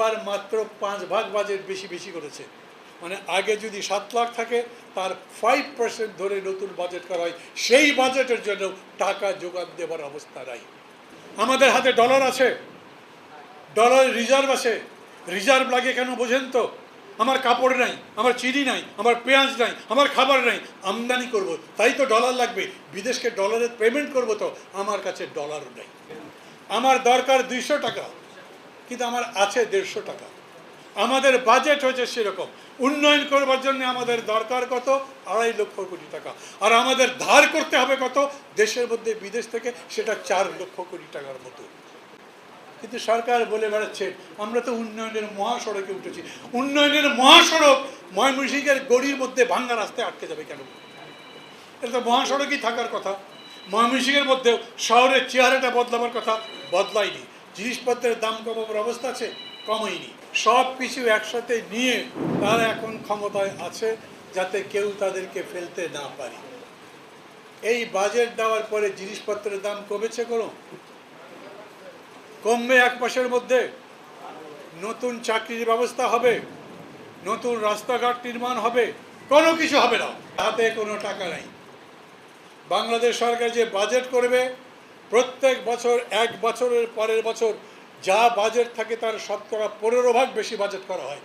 এইবার মাত্র পাঁচ ভাগ বাজেট বেশি বেশি করেছে। মানে আগে যদি সাত লাখ থাকে, তার ফাইভ পার্সেন্ট ধরে নতুন বাজেট করা হয়। সেই বাজেটের জন্য টাকা যোগান দেবার অবস্থা নাই। আমাদের হাতে ডলার আছে। ডলার রিজার্ভ আছে। রিজার্ভ লাগে কেন বোঝেন তো? আমার কাপড় নাই, আমার চিনি নাই, আমার পেঁয়াজ নাই, আমার খাবার নাই, আমদানি করব। তাই তো ডলার লাগবে। বিদেশকে ডলারের পেমেন্ট করব তো, আমার কাছে ডলারও নেই। আমার দরকার দুইশো টাকা। কিন্তু আমার আছে দেড়শো টাকা। আমাদের বাজেট হয়েছে সেরকম। উন্নয়ন করবার জন্য আমাদের দরকার কত? আড়াই লক্ষ কোটি টাকা। আর আমাদের ধার করতে হবে কত? দেশের মধ্যে বিদেশ থেকে সেটা চার লক্ষ কোটি টাকার মতো। কিন্তু সরকার বলে বেড়াচ্ছে আমরা তো উন্নয়নের মহাসড়কে উঠেছি। উন্নয়নের মহাসড়ক ময়মনসিংহের গড়ির মধ্যে ভাঙ্গা রাস্তায় আটকে যাবে কেন? এটা তো মহাসড়কই থাকার কথা। ময়মনসিংহের মধ্যেও শহরের চেহারাটা বদলাবার কথা বদলায়নি। জিনিসপত্রের দাম কমাবার অবস্থা আছে কমায়নি সব কিছু একসাথে নিয়ে তারা এখন ক্ষমতায় আছে যাতে কেউ তাদেরকে ফেলতে না পারে। এই বাজেট দেওয়ার পরে জিনিসপত্রের দাম কমেছে কোনো? কমবে এক মাসের মধ্যে। নতুন চাকরির ব্যবস্থা হবে, নতুন রাস্তাঘাট নির্মাণ হবে, কোনো কিছু হবে না। হাতে কোনো টাকা নাই। বাংলাদেশ সরকার যে বাজেট করবে প্রত্যেক বছর, এক বছরের পরের বছর যা বাজেট থাকে তার শতকরা পনেরো ভাগ বেশি বাজেট করা হয়।